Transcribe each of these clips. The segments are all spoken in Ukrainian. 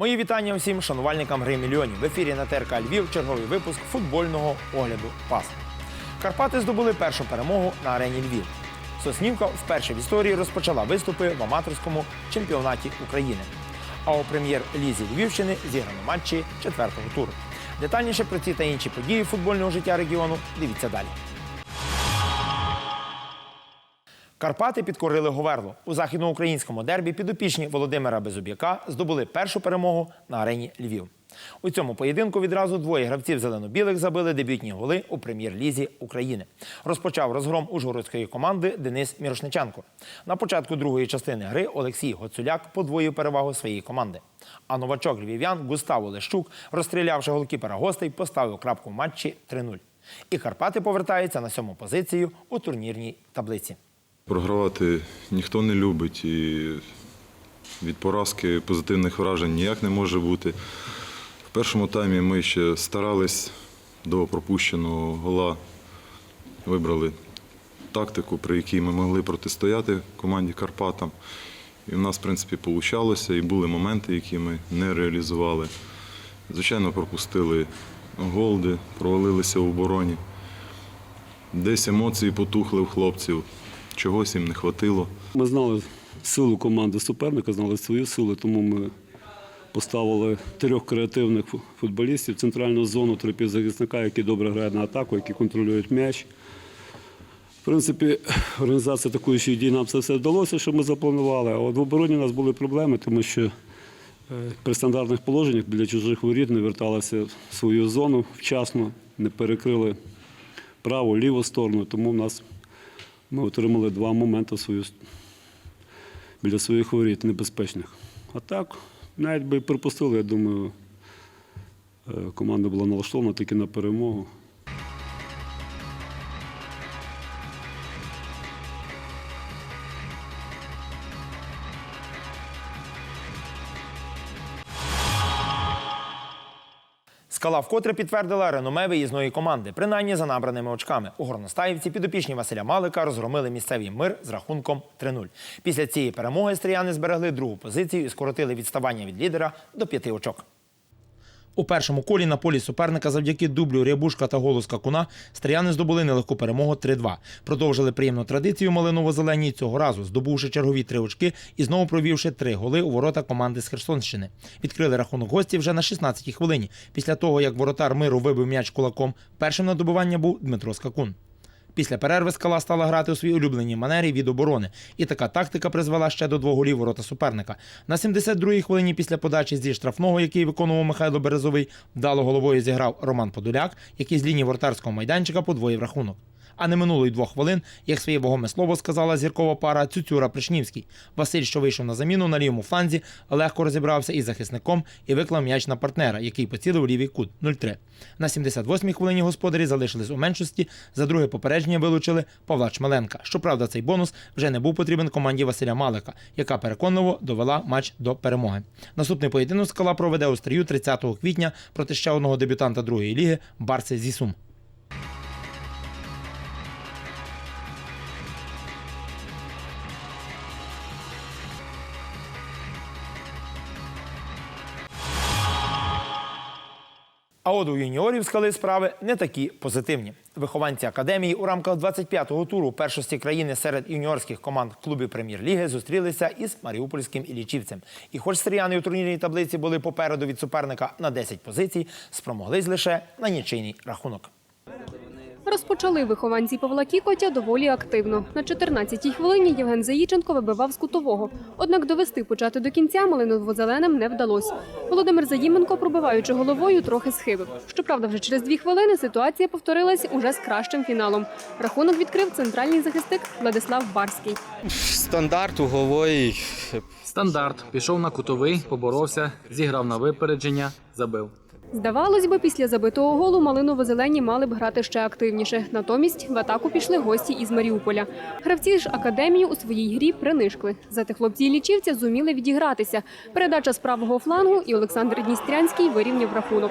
Мої вітання усім шанувальникам гри мільйонів. В ефірі на ТРК Львів черговий випуск футбольного огляду пас. Карпати здобули першу перемогу на арені Львів. Соснівка вперше в історії розпочала виступи в аматорському чемпіонаті України. А у прем'єр-лізі Львівщини зіграно матчі четвертого туру. Детальніше про ці та інші події футбольного життя регіону дивіться далі. Карпати підкорили Говерло. У західноукраїнському дербі підопічні Володимира Безуб'яка здобули першу перемогу на арені Львів. У цьому поєдинку відразу двоє гравців зелено-білих забили дебютні голи у прем'єр-лізі України. Розпочав розгром ужгородської команди Денис Мірошниченко. На початку другої частини гри Олексій Гоцуляк подвоїв перевагу своєї команди. А новачок львів'ян Густаво Лещук, розстрілявши голкіпера гостей, поставив крапку в матчі 3-0. І Карпати повертаються на сьому позицію у турнірній таблиці. Програвати ніхто не любить і від поразки позитивних вражень ніяк не може бути. В першому таймі ми ще старались до пропущеного гола, вибрали тактику, при якій ми могли протистояти команді Карпатам. І в нас, в принципі, вийшло, і були моменти, які ми не реалізували. Звичайно, пропустили голди, провалилися в обороні. Десь емоції потухли в хлопців, чогось їм не хватило. Ми знали силу команди суперника, знали свою силу, тому ми поставили трьох креативних фу- футболістів, центральну зону, три півзахисника, які добре грають на атаку, які контролюють м'яч. В принципі, організація атакуючої дій нам це все вдалося, що ми запланували. А от в обороні у нас були проблеми, тому що е, при стандартних положеннях біля чужих воріт не верталися в свою зону вчасно, не перекрили праву, ліву сторону, тому в нас ми отримали два моменти свою, біля своїх воріт небезпечних. А так, навіть би припустили, я думаю, е, команда була налаштована тільки на перемогу. Скала вкотре підтвердила реноме виїзної команди, принаймні за набраними очками. У Горностаївці підопічні Василя Малика розгромили місцевий мир з рахунком 3-0. Після цієї перемоги стріяни зберегли другу позицію і скоротили відставання від лідера до п'яти очок. У першому колі на полі суперника завдяки дублю Рябушка та голу Скакуна стріяни здобули нелегку перемогу 3-2. Продовжили приємну традицію малиново-зелені цього разу, здобувши чергові три очки і знову провівши три голи у ворота команди з Херсонщини. Відкрили рахунок гості вже на 16-й хвилині. Після того, як воротар миру вибив м'яч кулаком, першим на добування був Дмитро Скакун. Після перерви скала стала грати у своїй улюбленій манері від оборони, і така тактика призвела ще до двох голів ворота суперника. На 72-й хвилині після подачі зі штрафного, який виконував Михайло Березовий, вдало головою зіграв Роман Подоляк, який з лінії вратарського майданчика подвоїв рахунок. А не минуло й двох хвилин, як своє вагоме слово сказала зіркова пара Цюцюра Пришнівський. Василь, що вийшов на заміну на лівому фланзі, легко розібрався із захисником і виклав м'яч на партнера, який поцілив лівий кут 0-3. На 78-й хвилині господарі залишились у меншості. За друге попередження вилучили Павла Чмеленка. Щоправда, цей бонус вже не був потрібен команді Василя Малика, яка переконливо довела матч до перемоги. Наступний поєдинок скала проведе у стрію 30 квітня проти ще одного дебютанта другої ліги Барси зі А от у юніорів скали справи не такі позитивні. Вихованці академії у рамках 25-го туру першості країни серед юніорських команд клубів прем'єр-ліги зустрілися із Маріупольським Ілічівцем. І хоч стріяни у турнірній таблиці були попереду від суперника на 10 позицій, спромоглись лише на нічийний рахунок. Розпочали вихованці Павла Кікотя доволі активно. На 14-й хвилині Євген Заїченко вибивав з кутового. Однак довести почати до кінця малиново-зеленим не вдалося. Володимир Заїменко, пробиваючи головою, трохи схибив. Щоправда, вже через дві хвилини ситуація повторилась уже з кращим фіналом. Рахунок відкрив центральний захисник Владислав Барський. Стандарт угловий. Стандарт. Пішов на кутовий, поборовся, зіграв на випередження, забив. Здавалось би, після забитого голу малиново-зелені мали б грати ще активніше. Натомість в атаку пішли гості із Маріуполя. Гравці ж академії у своїй грі принишкли. Зате хлопці і лічівця зуміли відігратися. Передача з правого флангу і Олександр Дністрянський вирівняв рахунок.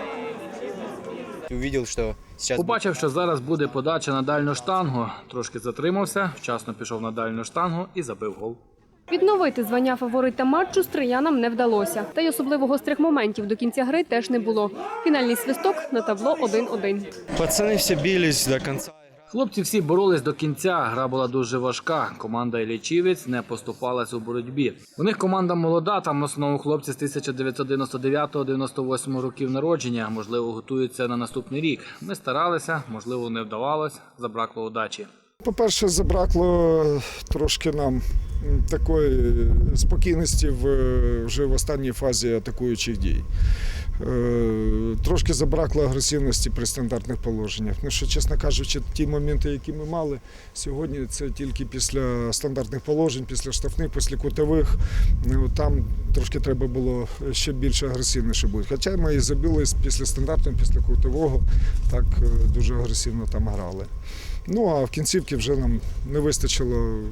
Увидел, что сейчас Побачив, що зараз буде подача на дальню штангу. Трошки затримався, вчасно пішов на дальню штангу і забив гол. Відновити звання фаворита матчу стріянам не вдалося. Та й особливо гострих моментів до кінця гри теж не було. Фінальний свисток на табло 1-1. Пацаны все бились до конца. Хлопці всі боролись до кінця. Гра була дуже важка. Команда Іллічівець не поступалась у боротьбі. У них команда молода. Там в основному хлопці з 1999-98 років народження. Можливо, готуються на наступний рік. Ми старалися, можливо, не вдавалось. Забракло удачі. По-перше, забракло трошки нам такої спокійності в, вже в останній фазі атакуючих дій. Е, Трошки забракло агресивності при стандартних положеннях. Ну що, чесно кажучи, ті моменти, які ми мали сьогодні, це тільки після стандартних положень, після штрафних, після кутових. Ну, Там трошки треба було ще більше агресивніше бути. Хоча ми і забили після стандартного, після кутового, так е, дуже агресивно там грали. Ну а в кінцівці вже нам не вистачило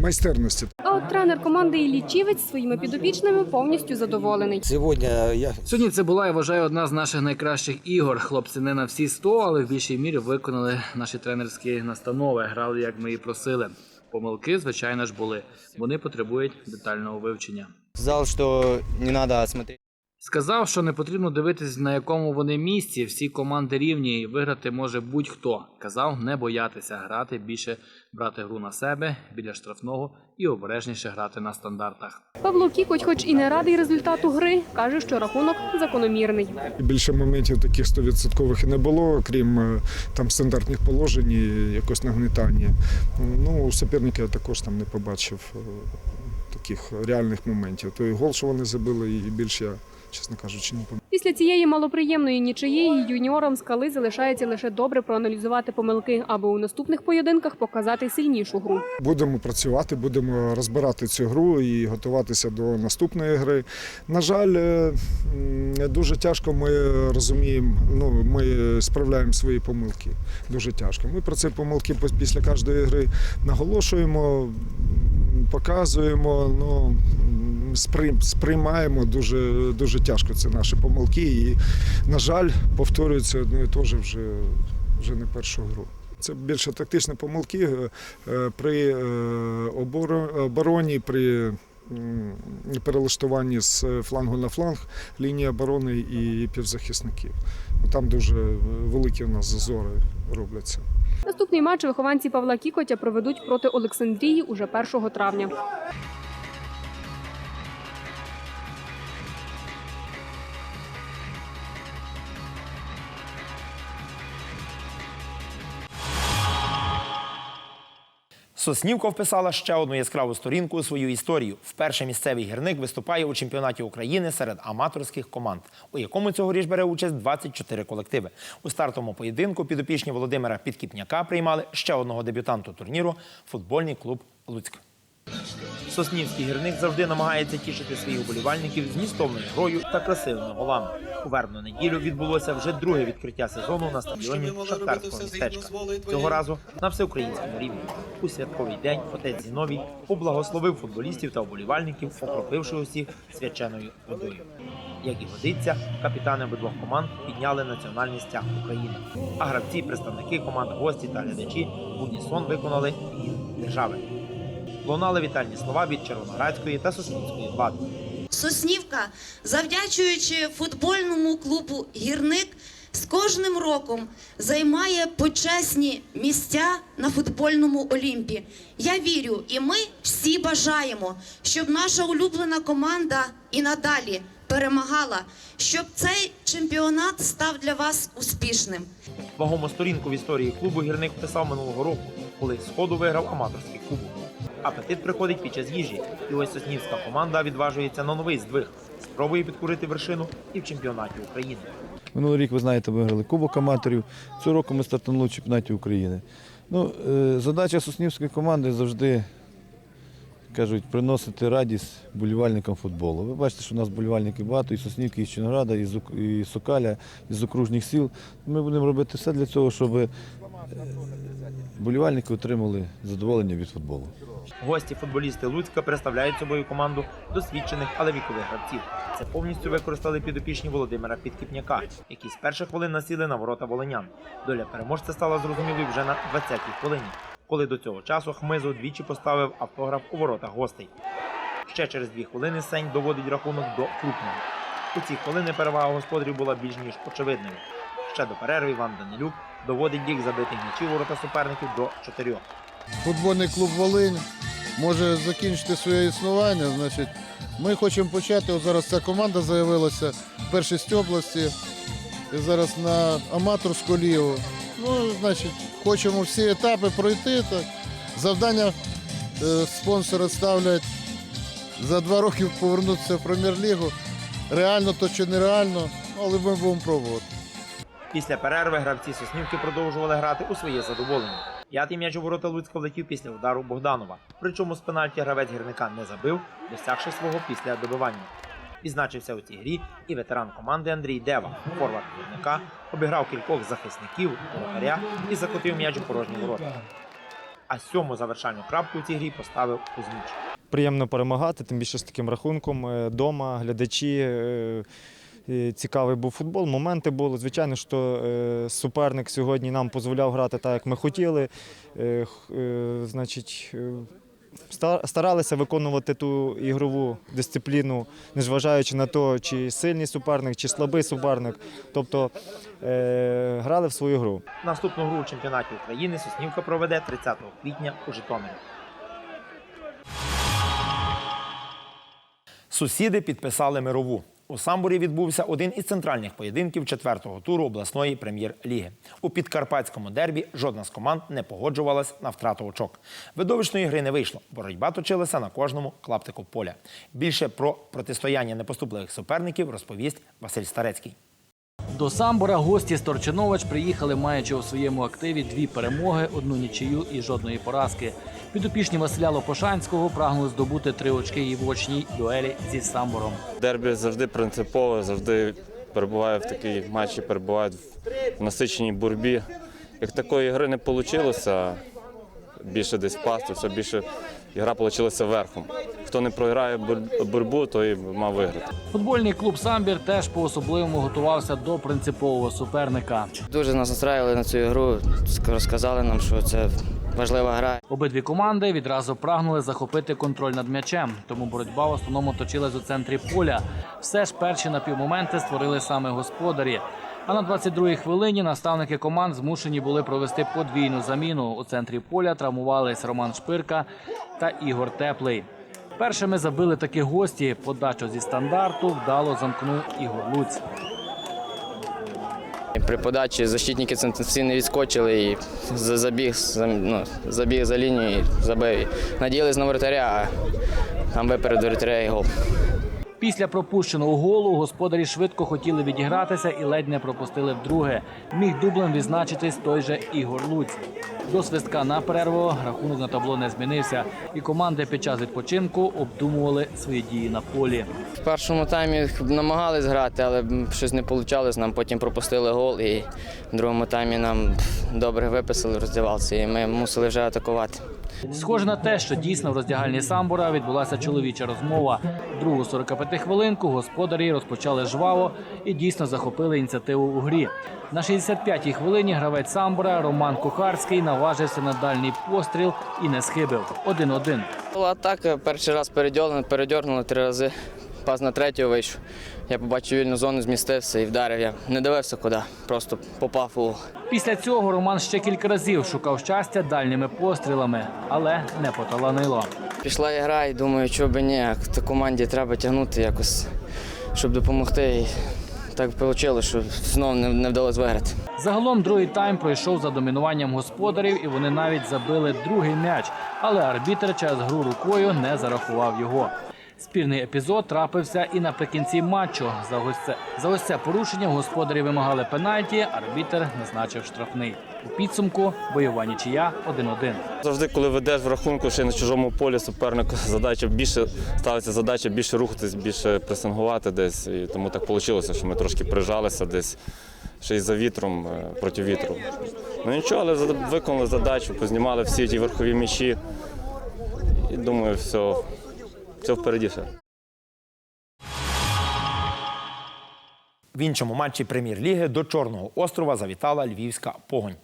майстерності. А от тренер команди Іллічівець своїми підопічними повністю задоволений. Сегодня я Сьогодні це була, я вважаю, одна з наших найкращих ігор. Хлопці не на всі 100, але в більшій мірі виконали наші тренерські настанови. Грали, як ми і просили. Помилки, звичайно ж, були. Вони потребують детального вивчення. Сказал, что не надо смотреть. Сказав, що не потрібно дивитись, на якому вони місці. Всі команди рівні і виграти може будь-хто. Казав не боятися грати, більше брати гру на себе біля штрафного і обережніше грати на стандартах. Павло Кікоть, хоч і не радий результату гри, каже, що рахунок закономірний. Більше моментів таких 100% і не було, крім е, там стандартних положень і якось нагнетання. Ну, у суперника я також там не побачив е, таких реальних моментів. Той гол, що вони забили, і більше я, чесно кажучи, не пам'ятаю. Після цієї малоприємної нічиєї юніорам скали залишається лише добре проаналізувати помилки, аби у наступних поєдинках показати сильнішу гру. Будемо працювати, будемо розбирати цю гру і готуватися до наступної гри. На жаль, е, дуже тяжко ми розуміємо, ну, ми справляємо свої помилки. Дуже тяжко. Ми про ці помилки після кожної гри наголошуємо, показуємо, ну, сприймаємо дуже, дуже тяжко це наші помилки. І, на жаль, повторюється одно і те ж вже, вже не першу гру. Це більше тактичні помилки е, при е, обороні, при перелаштуванні з флангу на фланг лінії оборони і півзахисників. Там дуже великі у нас зазори робляться. Наступний матч вихованці Павла Кікотя проведуть проти Олександрії уже 1 травня. Соснівка вписала ще одну яскраву сторінку у свою історію. Вперше місцевий гірник виступає у чемпіонаті України серед аматорських команд, у якому цьогоріч бере участь 24 колективи. У стартовому поєдинку підопічні Володимира Підкіпняка приймали ще одного дебютанту турніру футбольний клуб Луцьк. Соснівський гірник завжди намагається тішити своїх вболівальників змістовною грою та красивими голами. У вербну неділю відбулося вже друге відкриття сезону на стадіоні Шахтарського містечка. Цього разу на всеукраїнському рівні. У святковий день отець Зіновій поблагословив футболістів та вболівальників, окропивши усіх свяченою водою. Як і годиться, капітани обидвох команд підняли національний стяг України. А гравці, представники команд, гості та глядачі в унісон виконали гімн держави. Лунали вітальні слова від Червоноградської та Соснівської влади. Соснівка, завдячуючи футбольному клубу Гірник, з кожним роком займає почесні місця на футбольному Олімпі. Я вірю, і ми всі бажаємо, щоб наша улюблена команда і надалі перемагала, щоб цей чемпіонат став для вас успішним. Вагому сторінку в історії клубу гірник вписав минулого року, коли сходу виграв аматорський кубок. Апетит приходить під час їжі, і ось соснівська команда відважується на новий здвиг. Спробує підкурити вершину і в чемпіонаті України. Минулий рік, ви знаєте, виграли Кубок аматорів. Цього року ми стартанули в чемпіонаті України. Ну, е, задача Соснівської команди завжди кажуть, приносити радість болівальникам футболу. Ви бачите, що у нас болівальників багато, і Соснівки, і з Чорнограда, і Сокаля, і з окружних сіл. Ми будемо робити все для цього, щоб болівальники отримали задоволення від футболу. Гості футболісти Луцька представляють собою команду досвідчених, але вікових гравців. Це повністю використали підопічні Володимира Підкіпняка, які з перших хвилин насіли на ворота волинян. Доля переможця стала зрозумілою вже на 20-й хвилині. коли до цього часу Хмизо двічі поставив автограф у воротах гостей. Ще через дві хвилини Сень доводить рахунок до крупного. У ці хвилини перевага господарів була більш ніж очевидною. Ще до перерви Іван Данилюк доводить їх забитих м'ячів ворота суперників до чотирьох. футбольний клуб Волинь може закінчити своє існування. Значить, ми хочемо почати. От зараз ця команда заявилася в першість області. І зараз на аматорську лігу. Ну, значить, хочемо всі етапи пройти. Так. Завдання е, спонсори ставлять за два роки повернутися в прем'єр-лігу. Реально то чи нереально, але ми будемо пробувати. Після перерви гравці Соснівки продовжували грати у своє задоволення. П'ятий м'яч у ворота Луцька влетів після удару Богданова. Причому з пенальті гравець гірника не забив, досягши свого після добивання. Відзначився у цій грі і ветеран команди Андрій Дева, форвард гірника, обіграв кількох захисників воротаря і закотив м'яч у порожні ворота. А сьому завершальну крапку у цій грі поставив Кузьміч. приємно перемагати, тим більше з таким рахунком. Е, Дома, глядачі. Е, Цікавий був футбол, моменти були. Звичайно, що е, суперник сьогодні нам дозволяв грати так, як ми хотіли. Е, Значить, старалися виконувати ту ігрову дисципліну, незважаючи на те, чи сильний суперник, чи слабий суперник. Тобто е, грали в свою гру. Наступну гру у чемпіонаті України Соснівка проведе 30 квітня у Житомирі. Сусіди підписали мирову. У Самбурі відбувся один із центральних поєдинків четвертого туру обласної прем'єр-ліги. У підкарпатському дербі жодна з команд не погоджувалась на втрату очок. Видовищної гри не вийшло. Боротьба точилася на кожному клаптику поля. Більше про протистояння непоступливих суперників розповість Василь Старецький. До Самбора гості з Торчинович приїхали, маючи у своєму активі дві перемоги, одну нічию і жодної поразки. Підопічні Василя Лопошанського прагнули здобути три очки і в очній дуелі зі Самбором. Дербі завжди принципове, завжди перебуває в такій матчі, перебувають в насиченій боротьбі. Як такої гри не вийшло, більше десь впасти, все більше гра вийшла верхом. Хто не програє бор- боротьбу, той мав виграти. Футбольний клуб Самбір теж по-особливому готувався до принципового суперника. Дуже нас настраювали на цю гру, розказали нам, що це важлива гра. Обидві команди відразу прагнули захопити контроль над м'ячем, тому боротьба в основному точилась у центрі поля. Все ж перші напівмоменти створили саме господарі. А на 22-й хвилині наставники команд змушені були провести подвійну заміну. У центрі поля травмувались Роман Шпирка та Ігор Теплий. Першими забили таки гості. Подачу зі стандарту вдало замкнув Ігор Луць. При подачі защитники не відскочили і забіг, за- ну, забіг за лінію і забив. Надіялись на вратаря, а там виперед вратаря і гол. Після пропущеного голу господарі швидко хотіли відігратися і ледь не пропустили вдруге. Міг дублем відзначитись той же Ігор Луць. До свистка на перерву рахунок на табло не змінився, і команди під час відпочинку обдумували свої дії на полі. В першому таймі намагались грати, але щось не вийшло. Нам потім пропустили гол, і в другому таймі нам добре виписали в роздівалці, і ми мусили вже атакувати. Схоже на те, що дійсно в роздягальні Самбора відбулася чоловіча розмова. Другу 45 хвилинку господарі розпочали жваво і дійсно захопили ініціативу у грі. На 65-й хвилині гравець Самбора Роман Кухарський наважився на дальній постріл і не схибив. 1-1. Була атака, перший раз передьорнули, передьорнули три рази. Пас на третю вийшов. Я побачив вільну зону, змістився і вдарив. Я не дивився куди, просто попав у. Після цього Роман ще кілька разів шукав щастя дальніми пострілами, але не поталанило. Пішла гра і думаю, що би ні, як то команді треба тягнути якось, щоб допомогти. Так вийшло, що знову не, не вдалося виграти. Загалом другий тайм пройшов за домінуванням господарів, і вони навіть забили другий м'яч, але арбітр через гру рукою не зарахував його. Спірний епізод трапився і наприкінці матчу. За ось це, за ось це порушення господарі вимагали пенальті, арбітр назначив штрафний. У підсумку бойова нічия 1-1. Завжди, коли ведеш в рахунку ще на чужому полі супернику, задача більше ставиться задача більше рухатись, більше пресингувати десь. І тому так вийшло, що ми трошки прижалися десь ще й за вітром е, проти вітру. Ну нічого, але виконали задачу, познімали всі ті верхові м'ячі. І думаю, все, все впереді все. В іншому матчі прем'єр-ліги до Чорного острова завітала львівська погонь.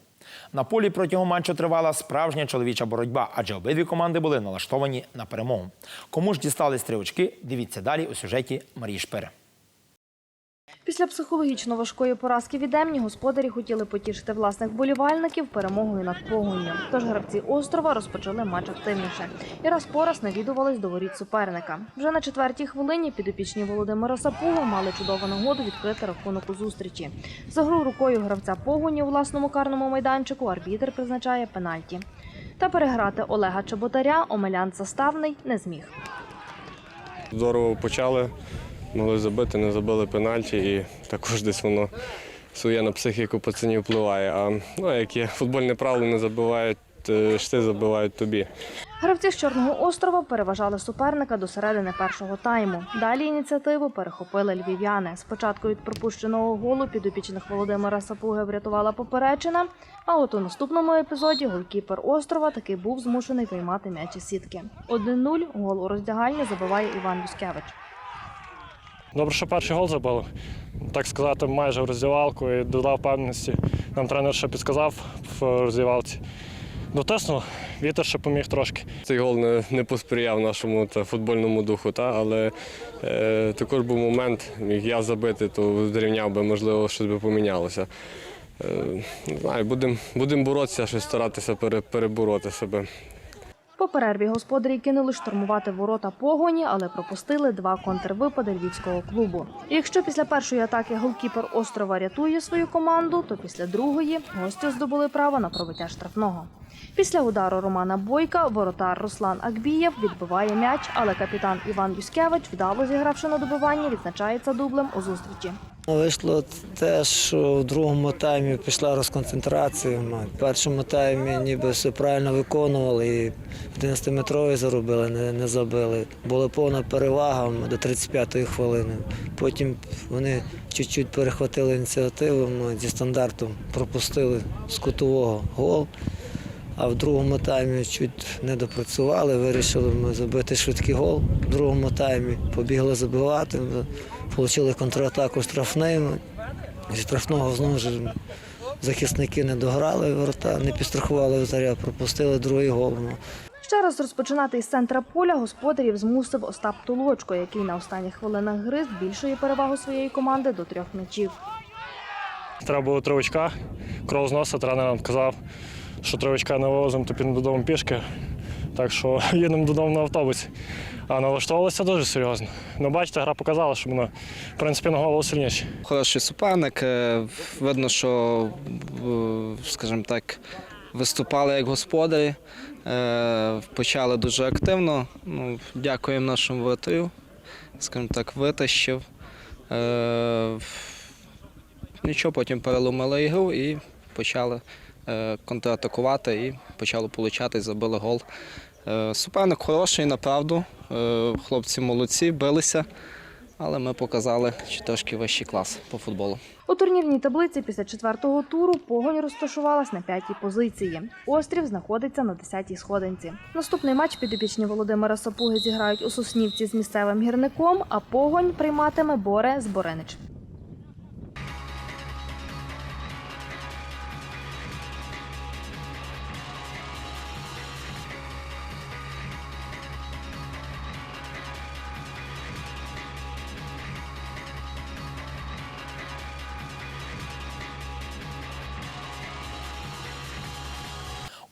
На полі протягом матчу тривала справжня чоловіча боротьба, адже обидві команди були налаштовані на перемогу. Кому ж дістались три очки, дивіться далі у сюжеті Марії Шпири. Після психологічно важкої поразки від Емні господарі хотіли потішити власних вболівальників перемогою над погонью. Тож гравці острова розпочали матч активніше і раз по раз навідувались до воріт суперника. Вже на четвертій хвилині підопічні Володимира Сапуги мали чудову нагоду відкрити рахунок у зустрічі. За гру рукою гравця погоні у власному карному майданчику арбітр призначає пенальті. Та переграти Олега Чеботаря омелян заставний не зміг. Здорово почали, могли забити, не забили пенальті, і також десь воно своє на психіку пацанів впливає. А ну, як є футбольне правило, не забивають, е, шти забивають тобі. Гравці з Чорного острова переважали суперника до середини першого тайму. Далі ініціативу перехопили львів'яни. Спочатку від пропущеного голу підопічних Володимира Сапуги врятувала поперечина. А от у наступному епізоді голкіпер острова таки був змушений виймати м'яч із сітки. 1-0 гол у роздягальні забиває Іван Юскевич. Добре, що перший гол забили. Так сказати, майже в роздівалку і додав певності. Нам тренер ще підказав в роздівалці. Дотиснув, вітер ще поміг трошки. Цей гол не, не посприяв нашому та, футбольному духу, та, але е, також був момент, міг я забити, то зрівняв би, можливо, щось би помінялося. Е, будемо будем боротися, щось старатися пере, перебороти себе. По перерві господарі кинули штурмувати ворота погоні, але пропустили два контрвипади львівського клубу. Якщо після першої атаки голкіпер острова рятує свою команду, то після другої гості здобули право на пробиття штрафного. Після удару Романа Бойка воротар Руслан Акбієв відбиває м'яч, але капітан Іван Юскевич, вдало зігравши на добиванні, відзначається дублем у зустрічі. Вийшло те, що в другому таймі пішла розконцентрація. В першому таймі ніби все правильно виконували і 11-метровий заробили, не, не забили. Була повна перевага до 35-ї хвилини. Потім вони чуть-чуть перехватили ініціативу, зі стандартом пропустили з кутового гол. А в другому таймі чуть не допрацювали, вирішили ми забити швидкий гол. В другому таймі побігли забивати, отримали контратаку штрафними. Зі штрафного знову ж захисники не дограли ворота, не підстрахували вратаря, пропустили другий гол. Ну, Ще раз розпочинати із центра поля господарів змусив Остап Толочко, який на останніх хвилинах гри збільшує перевагу своєї команди до трьох м'ячів. Треба було три очка. Кров з носа тренер нам казав, що три очка не вивозимо, то підемо додому пішки. Так що їдемо додому на автобусі. А налаштовувалися дуже серйозно. Ну, бачите, гра показала, що ми, в принципі, на голову сильніші. Хороший суперник. е, Видно, що, е, скажімо так, виступали як господарі, е, почали дуже активно. Ну, дякуємо нашому воротарю, скажімо так, витащив. Нічого, потім переломили ігру і почали контратакувати і почало получати, забили гол. Е, Суперник хороший, направду. Е, Хлопці молодці, билися, але ми показали ще трошки вищий клас по футболу. У турнірній таблиці після четвертого туру погонь розташувалась на п'ятій позиції. Острів знаходиться на десятій сходинці. Наступний матч підопічні Володимира Сапуги зіграють у Соснівці з місцевим гірником, а погонь прийматиме Боре з Боренич.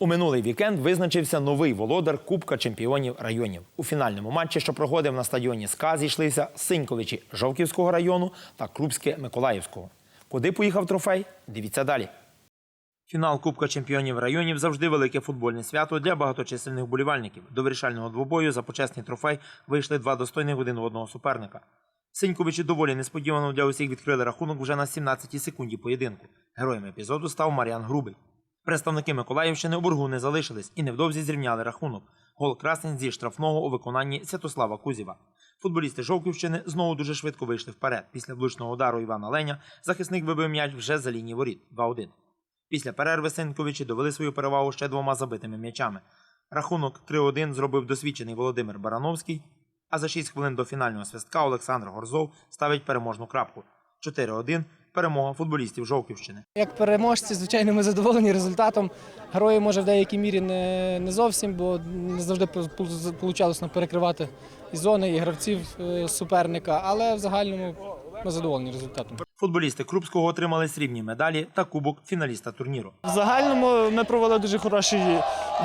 У минулий вікенд визначився новий володар Кубка чемпіонів районів. У фінальному матчі, що проходив на стадіоні СКА, зійшлися Синьковичі Жовківського району та Крупське Миколаївського. Куди поїхав трофей? Дивіться далі. Фінал Кубка чемпіонів районів завжди велике футбольне свято для багаточисельних болівальників. До вирішального двобою за почесний трофей вийшли два достойних один одного суперника. Синьковичі доволі несподівано для усіх відкрили рахунок вже на 17-й секунді поєдинку. Героєм епізоду став Мар'ян Грубий. Представники Миколаївщини у боргу не залишились і невдовзі зрівняли рахунок. Гол красень зі штрафного у виконанні Святослава Кузєва. Футболісти Жовківщини знову дуже швидко вийшли вперед. Після влучного удару Івана Леня захисник вибив м'яч вже за лінії воріт 2-1. Після перерви Синковичі довели свою перевагу ще двома забитими м'ячами. Рахунок 3-1 зробив досвідчений Володимир Барановський, а за 6 хвилин до фінального свистка Олександр Горзов ставить переможну крапку. 4-1 перемога футболістів Жовківщини. Як переможці, звичайно, ми задоволені результатом. Герої може в деякій мірі не, не зовсім, бо не завжди вийшло перекривати і зони, і гравців е, суперника, але в загальному ми задоволені результатом. Футболісти Крупського отримали срібні медалі та кубок фіналіста турніру. В загальному ми провели дуже хороший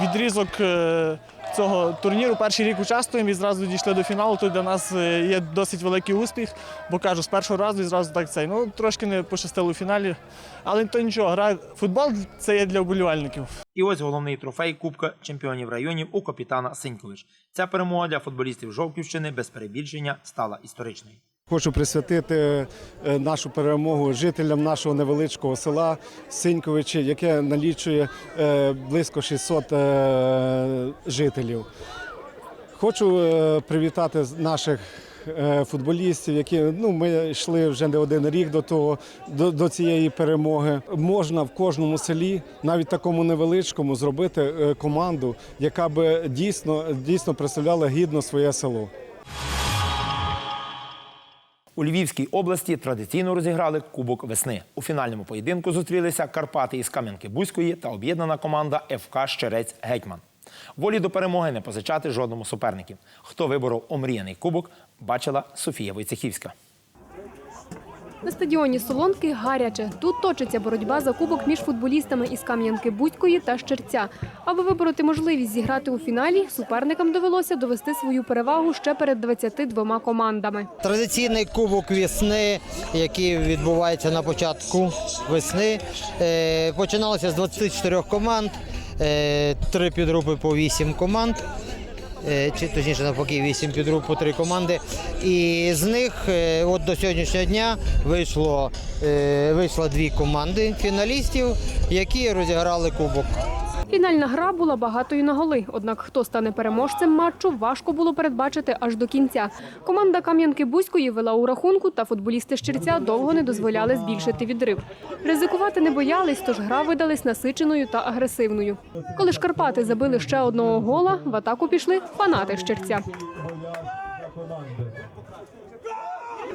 відрізок е, цього турніру. Перший рік участвуємо і зразу дійшли до фіналу. Тут для нас е, є досить великий успіх, бо кажу, з першого разу і зразу так цей. Ну трошки не пощастило у фіналі, але то нічого. Гра футбол це є для вболівальників. І ось головний трофей Кубка чемпіонів районів у капітана Синькович. Ця перемога для футболістів Жовківщини без перебільшення стала історичною. Хочу присвятити е, нашу перемогу жителям нашого невеличкого села Синьковичі, яке налічує е, близько 600 е, жителів. Хочу привітати наших футболістів, які ну ми йшли вже не один рік до того, до, до цієї перемоги. Можна в кожному селі, навіть такому невеличкому, зробити команду, яка би дійсно дійсно представляла гідно своє село. У Львівській області традиційно розіграли Кубок весни. У фінальному поєдинку зустрілися Карпати із Кам'янки-Бузької та об'єднана команда ФК Щерець Гетьман. Волі до перемоги не позичати жодному суперників. Хто виборов омріяний кубок, бачила Софія Войцехівська. На стадіоні Солонки гаряче. Тут точиться боротьба за кубок між футболістами із Кам'янки Будької та Щерця. Аби вибороти можливість зіграти у фіналі, суперникам довелося довести свою перевагу ще перед 22 командами. Традиційний кубок весни, який відбувається на початку весни, е, починалося з 24 команд, е, три підгрупи по 8 команд. Е, Чи точніше навпаки 8 підгруп по три команди. І з них е, от до сьогоднішнього дня вийшло, е, вийшло дві команди фіналістів, які розіграли кубок. Фінальна гра була багатою на голи. Однак хто стане переможцем матчу, важко було передбачити аж до кінця. Команда Кам'янки Бузької вела у рахунку, та футболісти Щерця довго не дозволяли збільшити відрив. Ризикувати не боялись, тож гра видалась насиченою та агресивною. Коли ж Карпати забили ще одного гола, в атаку пішли фанати Щерця.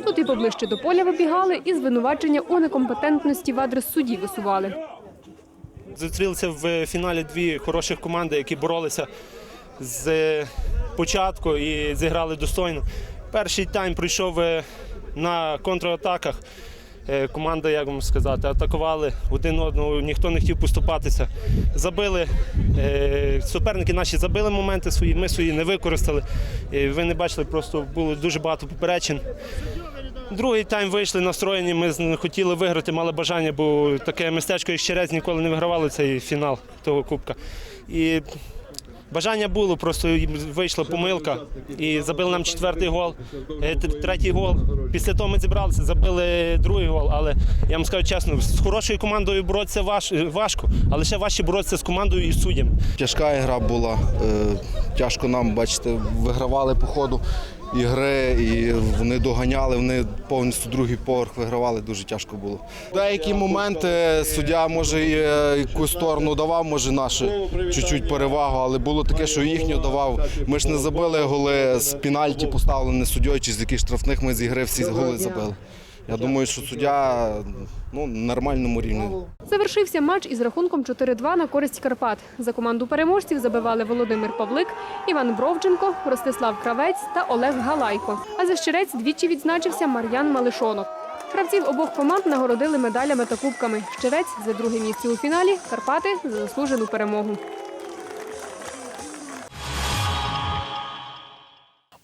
Тут і поближче до поля вибігали, і звинувачення у некомпетентності в адрес судді висували. Зустрілися в фіналі дві хороших команди, які боролися з початку і зіграли достойно. Перший тайм пройшов е, на контратаках. Е, Команда, як вам сказати, атакували один одного, ніхто не хотів поступатися. Забили, е, суперники наші забили моменти свої, ми свої не використали. Ви не бачили, просто було дуже багато поперечин. Другий тайм вийшли настроєні. Ми хотіли виграти, мали бажання, бо таке містечко як Щерець ніколи не вигравали цей фінал того кубка. І бажання було, просто вийшла помилка і забили нам четвертий гол, е, третій гол. Після того ми зібралися, забили другий гол. Але я вам скажу чесно, з хорошою командою боротися важко, але ще важче боротися з командою і суддями. Тяжка гра була. е, Тяжко нам, бачите, вигравали по ходу ігри, і вони доганяли, вони повністю другий поверх вигравали, дуже тяжко було. Деякі моменти суддя може і е, якусь сторону давав, може нашу чуть-чуть перевагу, але було таке, що їхню давав. Ми ж не забили голи з пенальті поставлені суддєю, чи з яких штрафних ми з ігри всі голи забили. Я думаю, що суддя ну, нормальному рівні. Завершився матч із рахунком 4-2 на користь Карпат. За команду переможців забивали Володимир Павлик, Іван Бровченко, Ростислав Кравець та Олег Галайко. А за щирець двічі відзначився Мар'ян Малишонок. Гравців обох команд нагородили медалями та кубками. Щирець за друге місце у фіналі, Карпати за заслужену перемогу.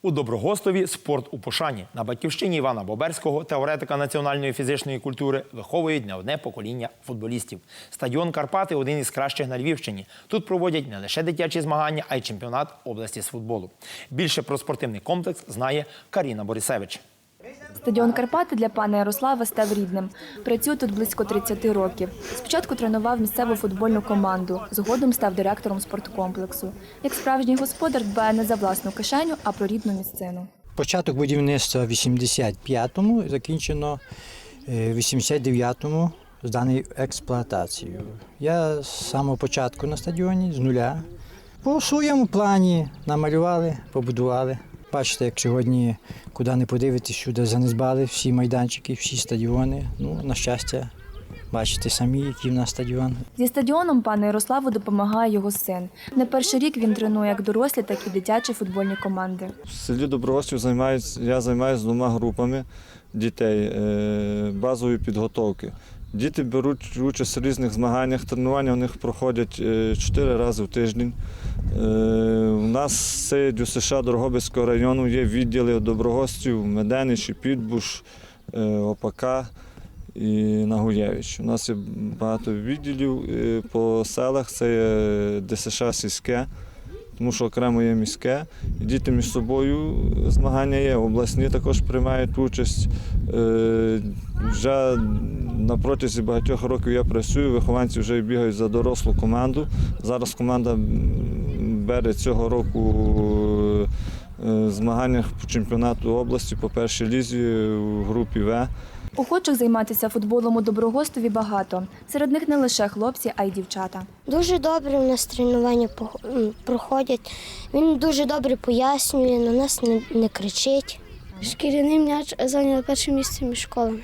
У Доброгостові спорт у пошані. На батьківщині Івана Боберського, теоретика національної фізичної культури, виховують не одне покоління футболістів. Стадіон Карпати один із кращих на Львівщині. Тут проводять не лише дитячі змагання, а й чемпіонат області з футболу. Більше про спортивний комплекс знає Каріна Борисевич. Стадіон Карпати для пана Ярослава став рідним. Працює тут близько 30 років. Спочатку тренував місцеву футбольну команду, згодом став директором спорткомплексу. Як справжній господар дбає не за власну кишеню, а про рідну місцину. Початок будівництва в 85-му, закінчено е, в 89-му зданий в експлуатацію. Я з самого початку на стадіоні, з нуля. По своєму плані намалювали, побудували. Бачите, як сьогодні, куди не подивитись, сюди занезбали всі майданчики, всі стадіони. Ну, на щастя, бачите самі, який в нас стадіон. Зі стадіоном пану Ярославу допомагає його син. Не перший рік він тренує як дорослі, так і дитячі футбольні команди. В селі Доброгостів займаюсь, я займаюся двома групами дітей е, базової підготовки. Діти беруть участь в різних змаганнях, тренування у них проходять е, чотири рази в тиждень. Е, У нас це ДЮСШ Дорогобицького району є відділи Доброгостів, Меденичі, Підбуш, е, ОПК і Нагуєвич. У нас є багато відділів е, по селах, це є ДСШ сільське тому що окремо є міське. Діти між собою змагання є. Обласні також приймають участь. Е, Вже на протязі багатьох років я працюю, вихованці вже бігають за дорослу команду. Зараз команда бере цього року е, змаганнях по чемпіонату області по першій лізі в групі В. Охочих займатися футболом у Доброгостові багато. Серед них не лише хлопці, а й дівчата. Дуже добре у нас тренування проходять. Він дуже добре пояснює, на нас не, не кричить. Шкіряний м'яч зайняв перше місце між школами.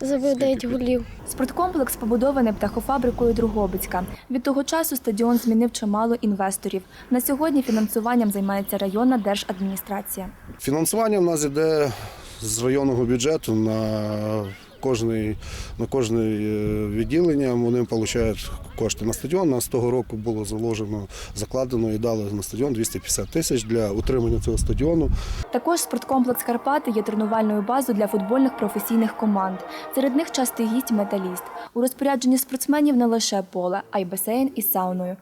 Забив 9 голів. Спорткомплекс побудований птахофабрикою Другобицька. Від того часу стадіон змінив чимало інвесторів. На сьогодні фінансуванням займається районна держадміністрація. Фінансування в нас йде з районного бюджету на кожний, на кожне е, відділення. Вони отримують кошти на стадіон. На з того року було заложено, закладено і дали на стадіон 250 тисяч для утримання цього стадіону. Також спорткомплекс Карпати є тренувальною базою для футбольних професійних команд. Серед них частий гість металіст. У розпорядженні спортсменів не лише поле, а й басейн із сауною.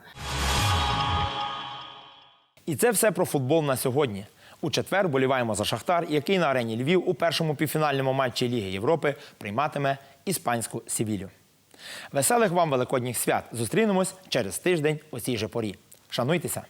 І це все про футбол на сьогодні. У четвер боліваємо за Шахтар, який на арені Львів у першому півфінальному матчі Ліги Європи прийматиме іспанську Севілю. Веселих вам великодніх свят! Зустрінемось через тиждень у цій же порі. Шануйтеся!